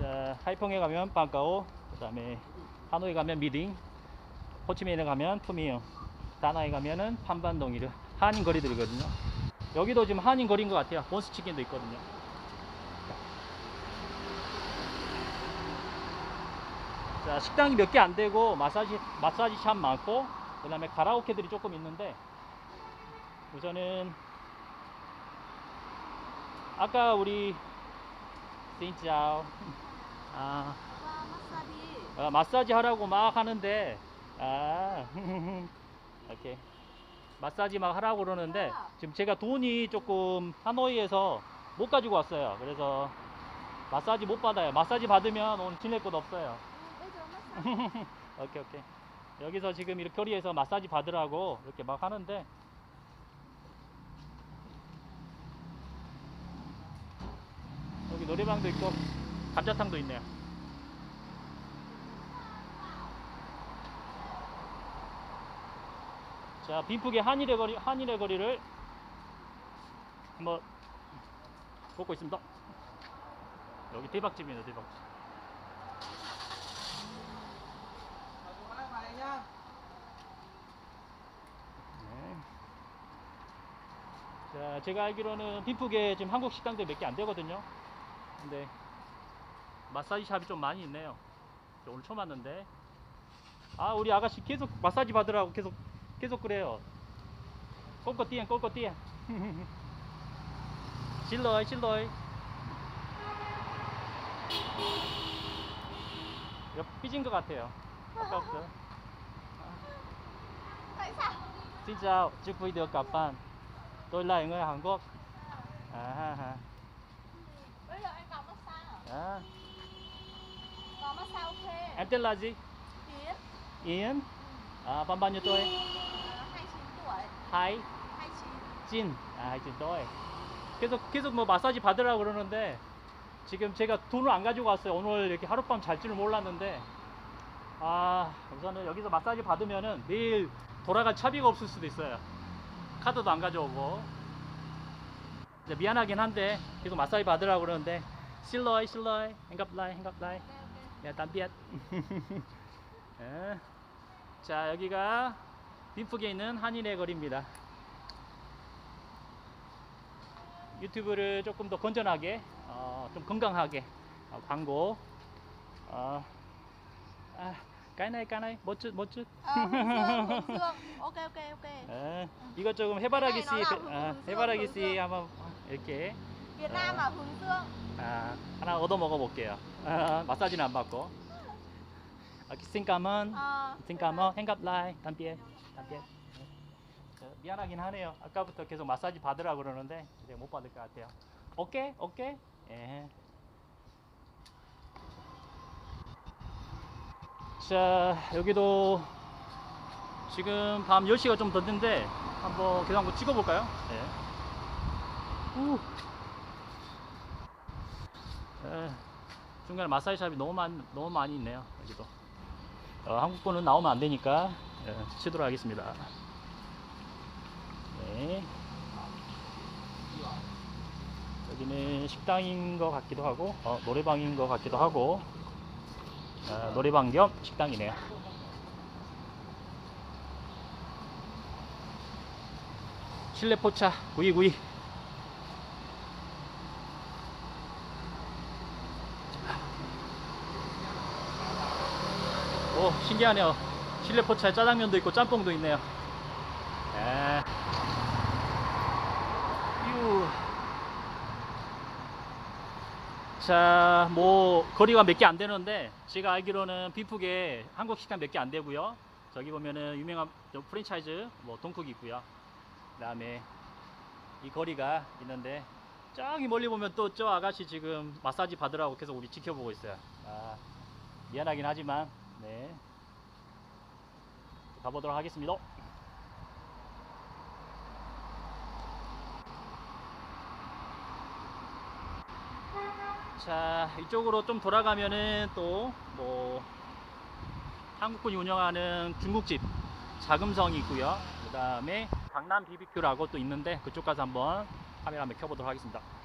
자, 하이펑에 가면 방가오, 그 다음에 하노이 가면 미딩, 호치민에 가면 푸미영, 다나이 가면은 판반동이르 한인 거리들이거든요. 여기도 지금 한인 거리인 것 같아요. 본스 치킨도 있거든요. 자, 식당이 몇 개 안 되고 마사지 마사지 샵 많고 그다음에 가라오케들이 조금 있는데 우선은 아까 우리 진짜오 아. 아, 마사지 하라고 막 하는데. 아. 이렇게 마사지 막 하라고 그러는데 지금 제가 돈이 조금 하노이에서 못 가지고 왔어요. 그래서 마사지 못 받아요. 마사지 받으면 오늘 지낼 곳 없어요. 오케이 오케이. 여기서 지금 이렇게 거리에서 마사지 받으라고 이렇게 막 하는데. 여기 노래방도 있고 감자탕도 있네요 자 빈프의 한일의 거리 한일의 거리를 한번 보고 있습니다 여기 대박집이네요 대박집 네. 자, 제가 알기로는 빈푸게 지금 한국 식당들 몇 개 안 되거든요. 근데 마사지 샵이 좀 많이 있네요. 저 오늘 처음 왔는데. 아, 우리 아가씨 계속 마사지 받으라고 계속 계속 그래요. 꺾어 띠엔 꺾어 띠엔. 실러이 실러이. 옆 삐진 것 같아요. 아까부터. Xin chào, chúc vui được gặp bạn. Tôi là người Hàn Quốc. À, ha, ha. bây giờ anh vào massage à À, vào massage ok em tên là gì? Tiến Yến. À, bạn bao nhiêu tuổi? à, 29 tuổi Hai, 29 진. 아, 하이진 tuổi. 계속 계속 뭐 마사지 받으라고 그러는데 지금 제가 돈을 안 가지고 왔어요. 오늘 이렇게 하룻밤 잘 줄을 몰랐는데 아, 우선은 여기서 마사지 받으면은 내일 돌아갈 차비가 없을 수도 있어요. 카드도 안 가져오고. 이제 미안하긴 한데 계속 마사지 받으라고 그러는데 실러이 실러이 행갑라이 행갑라이 ok 야, 담비앗. 예. 자, 여기가 빈프에 있는 한인의 거리입니다. 유튜브를 조금 더 건전하게, 어, 좀 건강하게 어, 광고. 어, 아, ờ hướng dương hướng dương ok ok ok 예. 이것 조금 해바라기 씨, 네, 나라 그- 아, hướng 해바라기 dương, 씨 hướng dương. 한번 이렇게 Việt Nam hướng dương 아, 하나 얻어 먹어볼게요. 아, 마사지는 안 받고. 아, 싱까먼. gặp lại. tạm biệt. tạm biệt. 저, 미안하긴 하네요. 아까부터 계속 마사지 받으라고 그러는데 이제 못 받을 것 같아요. 오케이, 오케이. 예. 자, 여기도 지금 밤 10시가 좀 됐는데 한번 계속 한번 찍어볼까요? 예. 우. 예. 중간에 마사지 샵이 너무 많 너무 많이 있네요. 여기도. 어, 한국 분은 나오면 안 되니까 예, 치도록 하겠습니다. 네. 여기는 식당인 것 같기도 하고 어, 노래방인 것 같기도 하고 어, 노래방 겸 식당이네요. 실내 포차 구이구이 오 신기하네요 실내 포차에 짜장면도 있고 짬뽕도 있네요 에. 유. 자, 뭐 거리가 몇 개 안 되는데 제가 알기로는 빈푸게 한국 식당 몇 개 안 되고요. 저기 보면은 유명한 저 프랜차이즈 뭐 동국이 있고요. 그다음에 이 거리가 있는데 저기 멀리 보면 또 저 아가씨 지금 마사지 받으라고 계속 우리 지켜보고 있어요. 아, 미안하긴 하지만 네. 가보도록 하겠습니다. 자 이쪽으로 좀 돌아가면은 또 뭐 한국분이 운영하는 중국집 자금성이 있고요. 그 다음에 강남 BBQ라고 또 있는데 그쪽 가서 한번 카메라 한번 켜보도록 하겠습니다